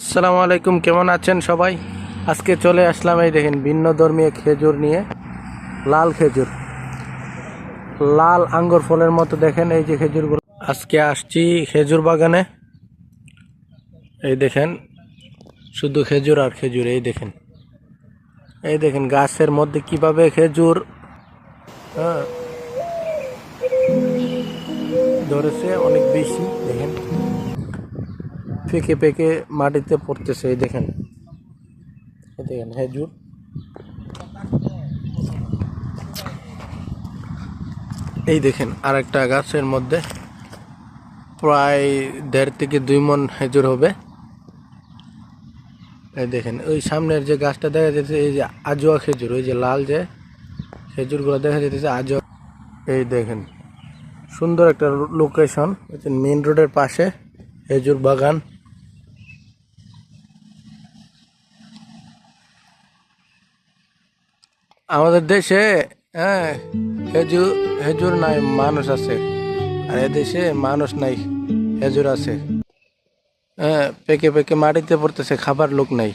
আসসালামু আলাইকুম, কেমন আছেন সবাই? আজকে চলে আসলাম এই দেখেন, ভিন্ন ধর্মীয় খেজুর নিয়ে, লাল খেজুর। লাল আঙ্গুর ফলের মতো দেখেন এই যে খেজুরগুলো। আজকে আসছি খেজুর বাগানে। এই দেখেন, শুধু খেজুর আর খেজুর, এই দেখেন। এই দেখেন, গাছের মধ্যে কীভাবে খেজুর হ্যাঁ ধরেছে, অনেক বেশি, দেখেন। পেকে পেকে মাটিতে পড়তেছে, এই দেখেন। দেখেন, খেজুর। এই দেখেন, আরেকটা গাছের মধ্যে প্রায় দেড় থেকে দুই মন খেজুর হবে। এই দেখেন, ওই সামনের যে গাছটা দেখা যাচ্ছে, এই যে আজোয়া খেজুর, ওই যে লাল যে খেজুরগুলো দেখা যাচ্ছে আজোয়া। এই দেখেন, সুন্দর একটা লোকেশন মেন রোডের পাশে খেজুর বাগান। আমাদের দেশে হ্যাঁ হেজুর হেজুর নাই, মানুষ আছে। আর দেশে মানুষ নাই হেজুর আছে। হ্যাঁ পেকে পেকে মাটিতে পড়তেছে, খাবার লোক নাই।